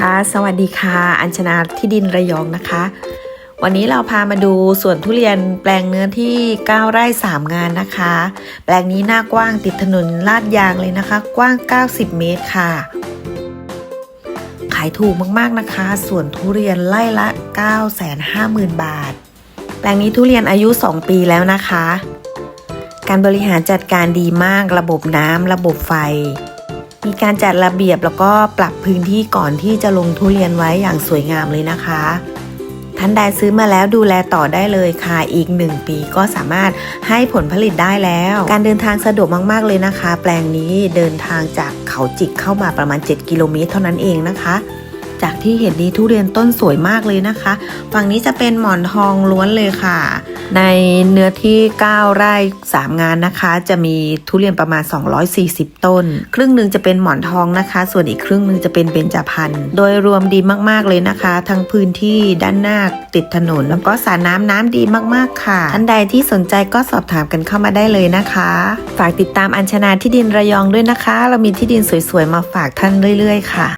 คะ สวัสดีค่ะ อัญชนาที่ดินระยองนะคะ วันนี้เราพามาดูสวนทุเรียนแปลงเนื้อที่ 9 ไร่ 3 งานนะคะ แปลงนี้หน้ากว้างติดถนนลาดยางเลยนะคะ กว้าง 90 เมตรค่ะ ขายถูกมากๆนะคะ สวนทุเรียนไล่ละ 950,000 บาท แปลงนี้ทุเรียนอายุ 2 ปีแล้วนะคะ การบริหารจัดการดีมากระบบน้ำระบบไฟ มีการจัดระเบียบแล้วก็ปรับพื้นที่ก่อนที่จะลงทุเรียนไว้อย่างสวยงามเลยนะคะ ท่านใดซื้อมาแล้วดูแลต่อได้เลยค่ะ อีก 1 ปีก็สามารถให้ผลผลิตได้แล้ว การเดินทางสะดวกมากๆเลยนะคะ แปลงนี้เดินทางจากเขาจิกเข้ามาประมาณ 7 กิโลเมตรเท่านั้นเองนะคะ จากที่เห็นนี้ทุเรียนต้นสวยมากเลยนะคะ ฝั่งนี้จะเป็นหมอนทองล้วนเลยค่ะ ในเนื้อที่ 9 ไร่ 3 งานนะคะ จะมีทุเรียนประมาณ 240 ต้น ครึ่งหนึ่งจะเป็นหมอนทองนะคะ ส่วนอีกครึ่งหนึ่งจะเป็นเบญจพรรณโดยรวมดีมากๆเลยนะคะ ทั้งพื้นที่ด้านหน้าติดถนน แล้วก็สระน้ำน้ำดีมากๆค่ะท่านใดที่สนใจก็สอบถามกันเข้ามาได้เลยนะคะ ฝากติดตามอัญชนาที่ดินระยองด้วยนะคะ เรามีที่ดินสวยๆมาฝากท่านเรื่อยๆค่ะ